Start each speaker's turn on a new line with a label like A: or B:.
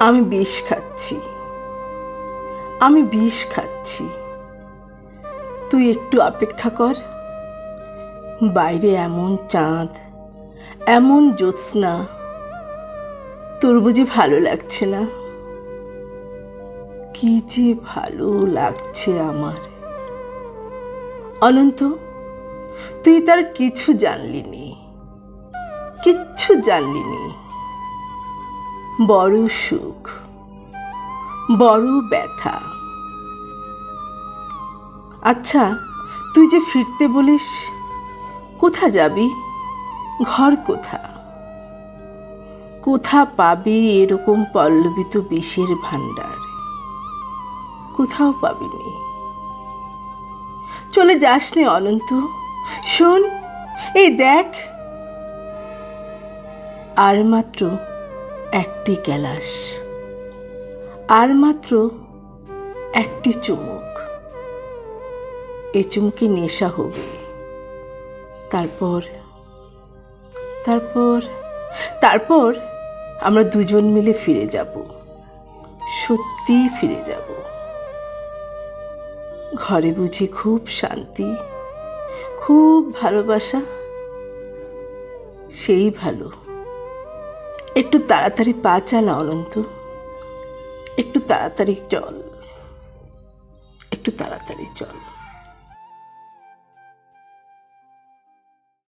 A: আমি বিষ খাচ্ছি। আমি বিষ খাচ্ছি। তুই একটু অপেক্ষা কর। বাইরে এমন চাঁদ, এমন জ্যোৎস্না, তোর বুঝি ভালো লাগছে না? কি যে ভালো লাগছে আমার। অনন্ত, তুই তার কিছু জানলি নি। কিচ্ছু জানলি নি। বড় সুখ, বড় ব্যথা। আচ্ছা তুই যে ফিরতে বলিস, কোথা যাবি? ঘর কোথা? কোথা পাবি এরকম পল্লবিত বিষের ভাণ্ডার? কোথাও পাবিনি। চলে যাস নে অনন্ত। শোন, এই দেখ, আর মাত্র একটি গ্যালাস আর মাত্র একটি চুমুক। এ চুমুকে নেশা হবে। তারপর তারপর তারপর আমরা দুজন মিলে ফিরে যাব। সত্যি ফিরে যাব। ঘরে বুঝি খুব শান্তি, খুব ভালোবাসা, সেই ভালো। একটু তাড়াতাড়ি পা চালা অনন্ত। একটু তাড়াতাড়ি চল। একটু তাড়াতাড়ি চল।